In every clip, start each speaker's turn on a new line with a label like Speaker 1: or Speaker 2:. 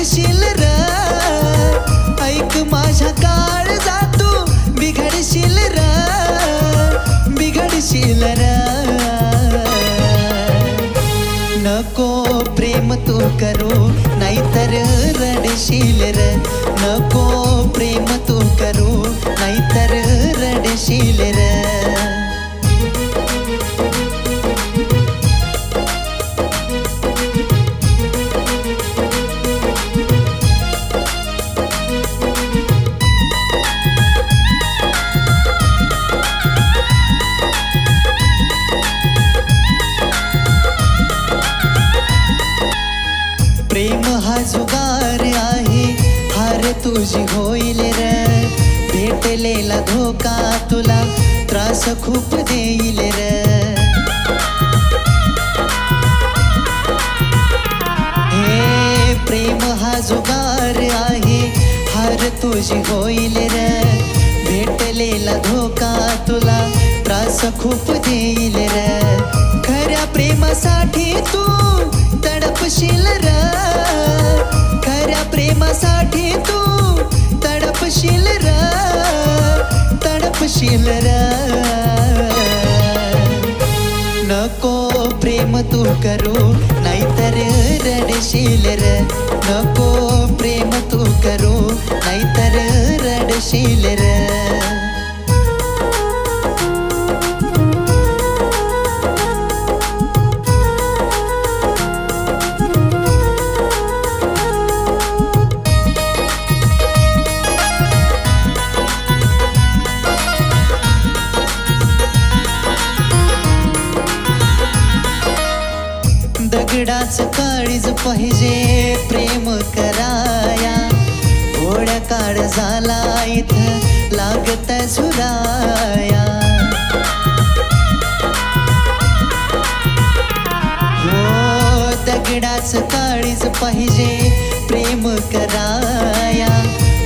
Speaker 1: बिघडशील र. ऐक माझ्या काळ जातो. बिघडशील र. बिघडशील र. नको प्रेम तू करू नाहीतर रडशील र. नको प्रेम तू करू नाहीतर रडशील र. त्रास खूप देईल र हे प्रेम हा जुगार आहे हार तुझी होईल र भेटलेला धोका तुला त्रास खूप देईल र खऱ्या प्रेमासाठी तू तडपशील र खऱ्या प्रेमासाठी तू तडपशील र तडपशील र तू करू नाहीतर रडशील र. नको प्रेम तू करू नाहीतर रडशील र. पाहिजे प्रेम कराया. गोड्या काळ झाला इथं लागत झुराया हो दगडाच काळीच पाहिजे प्रेम कराया.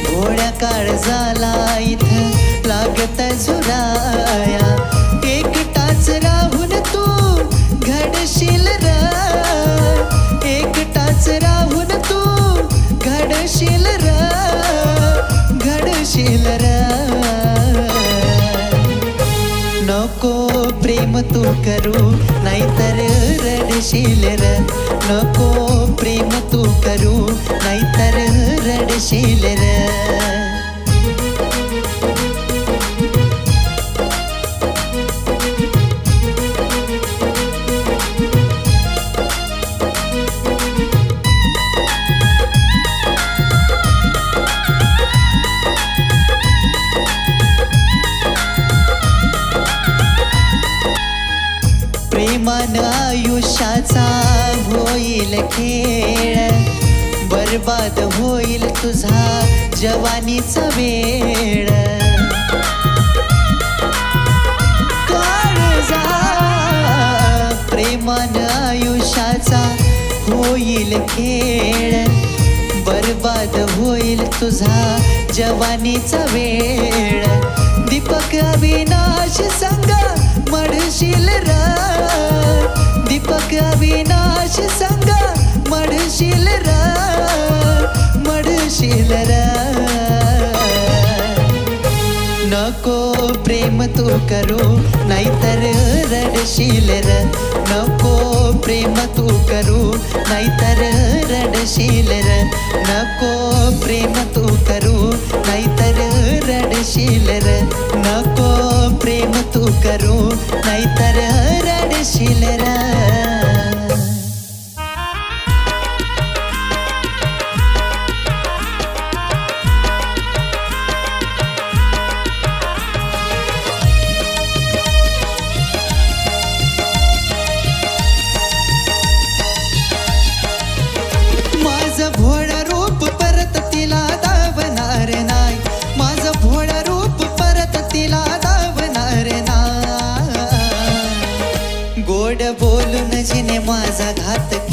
Speaker 1: गोड्या काळ झाला इथं लागत झुराया एकटाच राहून तू घडशील रा राहून तू घडशील र घडशील र नको प्रेम तू करू नाहीतर रडशील र नको प्रेम तू करू नाहीतर रडशील र मन आयुष्याचा होईल खेळ. बरबाद होईल तुझा जवानीचा वेळ. प्रेमान आयुष्याचा होईल खेळ. बरबाद होईल तुझा जवानीचा वेळ. दीपक अविनाश संग मडशील र दीपक अविनाश संग मडशील र मडशील र नको प्रेम तू करू नाहीतर रडशील र नको प्रेम तू करू नाहीतर रडशील र नको प्रेम तू करू नाहीतर रडशील र नको प्रेम तू करू नाहीतर रडशील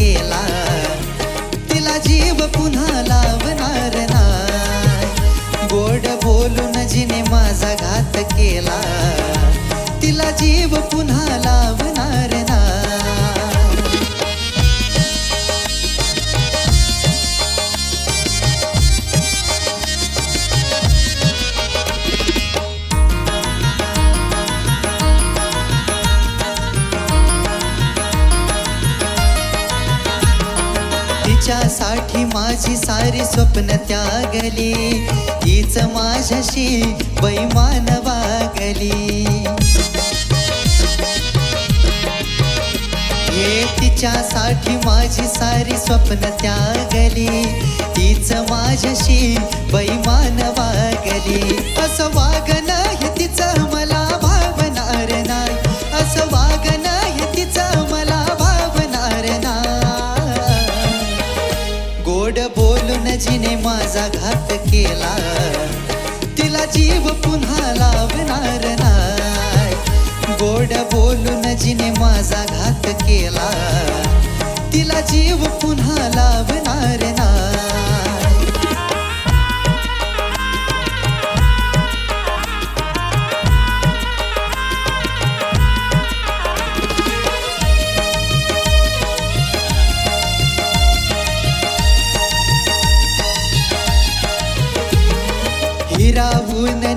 Speaker 1: केला तिला जीव पुन्हा लावणार नाही. गोड बोलून जिने माझा घात केला. तिला जीव पुन्हा लावणार नाही माझी सारी स्वप्न त्यागली. हीच माझ्याशी बैमान वागली. हे तिच्यासाठी माझी सारी स्वप्न त्यागली. तीच माझ्याशी बैमान वागली. असं वागणं हे तिचं मला गोड बोलून जिने माझा घात केला. तिला जीव पुन्हा लावणार नाही. गोड बोलून जिने माझा घात केला. तिला जीव पुन्हा लावणार नाही.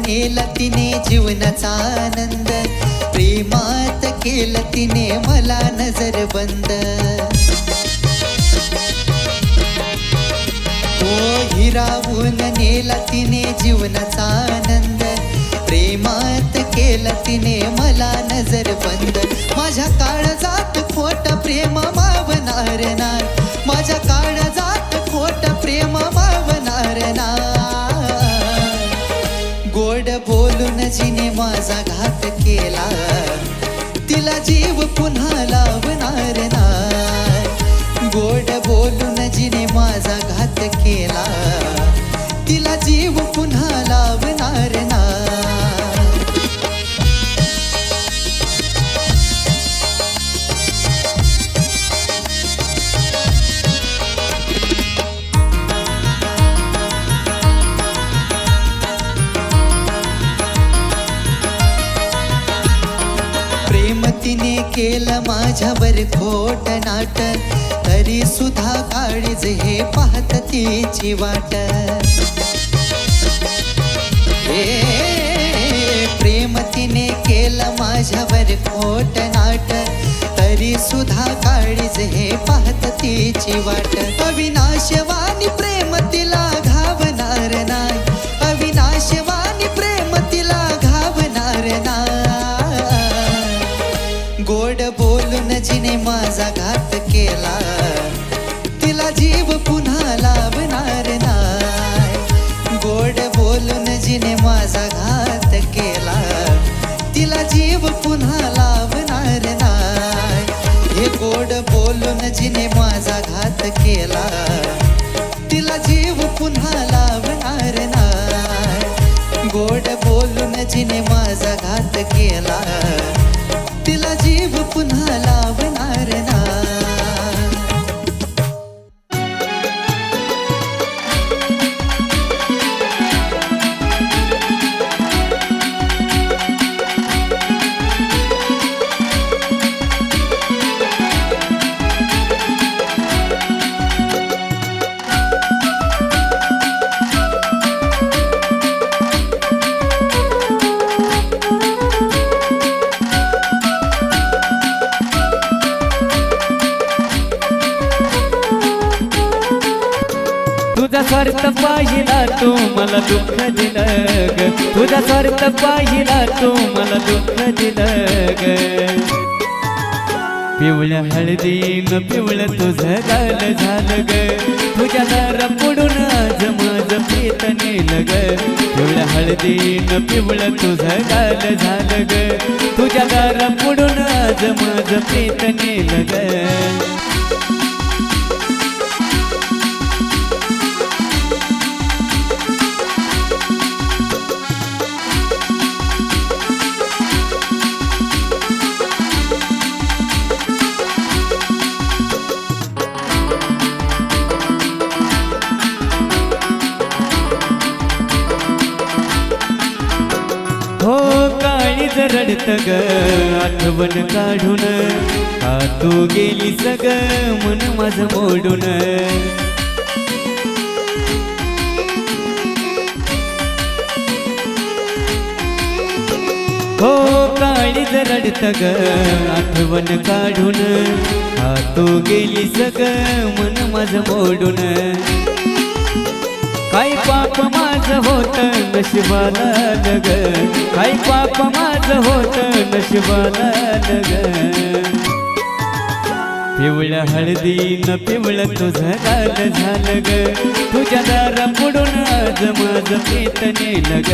Speaker 1: नेला तिने जीवनाचा आनंद. प्रेमात केलं तिने मला नजर बंद. हो हिरावून नेला तिने जीवनाचा आनंद. प्रेमात केलं तिने मला नजर बंद. माझ्या काळजात खोट प्रेम मावणार नाही. केला. तिला जीव पुन्हा लावणार नाही. गोड बोलून जिने माझा घात केला. माझ्यावर खोट नाट तरी सुद्धा काळीज हे पाहत तिची वाट. प्रेम तिने केलं माझ्यावर खोट नाट तरी सुद्धा काळीज हे पाहत तिची वाट. अविनाशवानी प्रेम तिला तिने माझा घात केला. तिला जीव पुन्हा लाभणार नाही. गोड बोलून जिने माझा घात केला. तिला जीव पुन्हा लाभणार नाही. हे गोड बोलून जिने माझा घात केला. तिला जीव पुन्हा लाभणार नाही. गोड बोलून जिने माझा घात केला.
Speaker 2: स्वार्थ पाहिला तू मला दुःख दिलं ग. तुझा स्वार्थ पाहिला तू मला दुःख दिलं ग. पिवळ्या हळदीन पिवळं तुझं गाल झालं ग. तुझ्या दार पुढून आज माझं प्रीत नेलं ग. पिवळ्या हळदीन पिवळं तुझं गाल झालं ग. तुझ्या दार पुढून आज माझं प्रीत नेलं ग. रडत ग आठवण काढून का तू गेली सग मन माझ मोडून. हो काळी रडत ग आठवण काढून का तू गेली सग मन माझ मोडून. काय पाप माझ होत नशिबाला लग काय पाप माझ होत नशिबाला लग हळदी न पिवळ तुझं लाल झालं ग. तुझ्या दारा पुढून आज माझं प्रीत नेलं ग.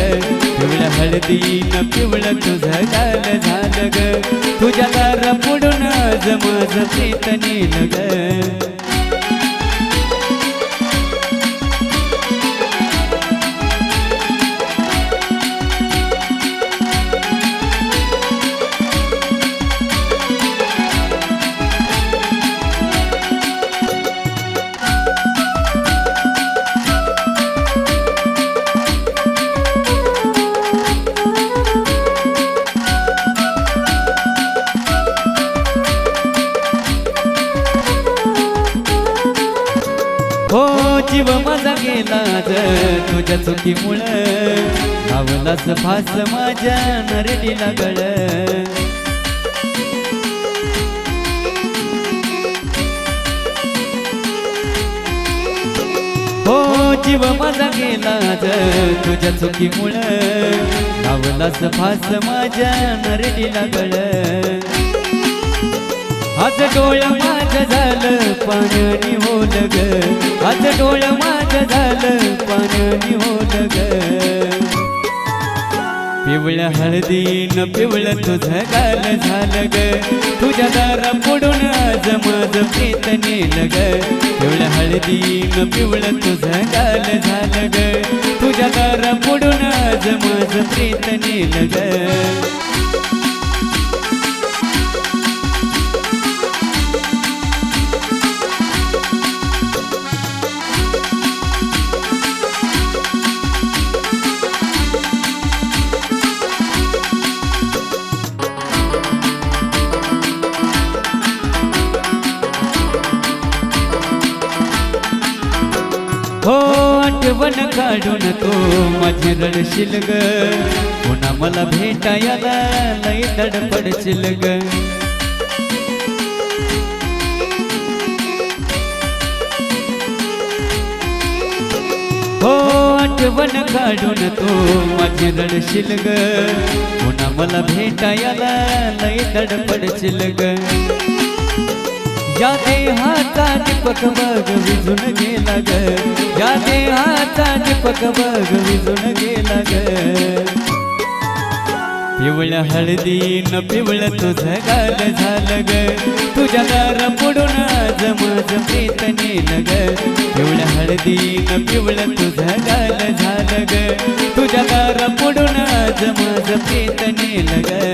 Speaker 2: हळदी न पिवळ तुझं लाल झालं ग. तुझ्या दारा पुढून आज माझं प्रीत नेलं ग. माझा गेला ज तुझ्या चुकीमुळं. लावलाच फास माझ्या नरडीला गळ. हो जीव माझा गेला तुझ्या चुकीमुळं. आवलाच फास माझ्या नरडीला गळ. आज डोळ माझ झालं पाण्यानी होल ग आज डोळ माझ झालं पाण्यानी होल ग पिवळ्या न पिवळ तुझं गाल झालं ग. तुझ्या दारा पुढून आज माझं प्रीत नेल ग. पिवळ्या न पिवळ तुझं गाल झालं ग. तुझ्या दारा पुढून आज माझं प्रीत नेल ग. पण काढून तो माझी रडशील ग पुन्हा मला भेटायला लई धडपडशील ग हो आठवण काढून तो माझी रडशील ग पुन्हा मला भेटायला लई धडपडशील ग या देहाचा दीपक बघ विझून गेला ग. या देहाचा दीपक बघ विझून गेला ग. पिवळ हळदी न पिवळ तुझं गाल झालं ग. तुझ्या दार पुढून आज माझ प्रीत नेलं ग. पिवळ हळदी न पिवळ तुझं गाल झालं ग. तुझ्या दार पुढून आज माझ प्रीत नेलं ग.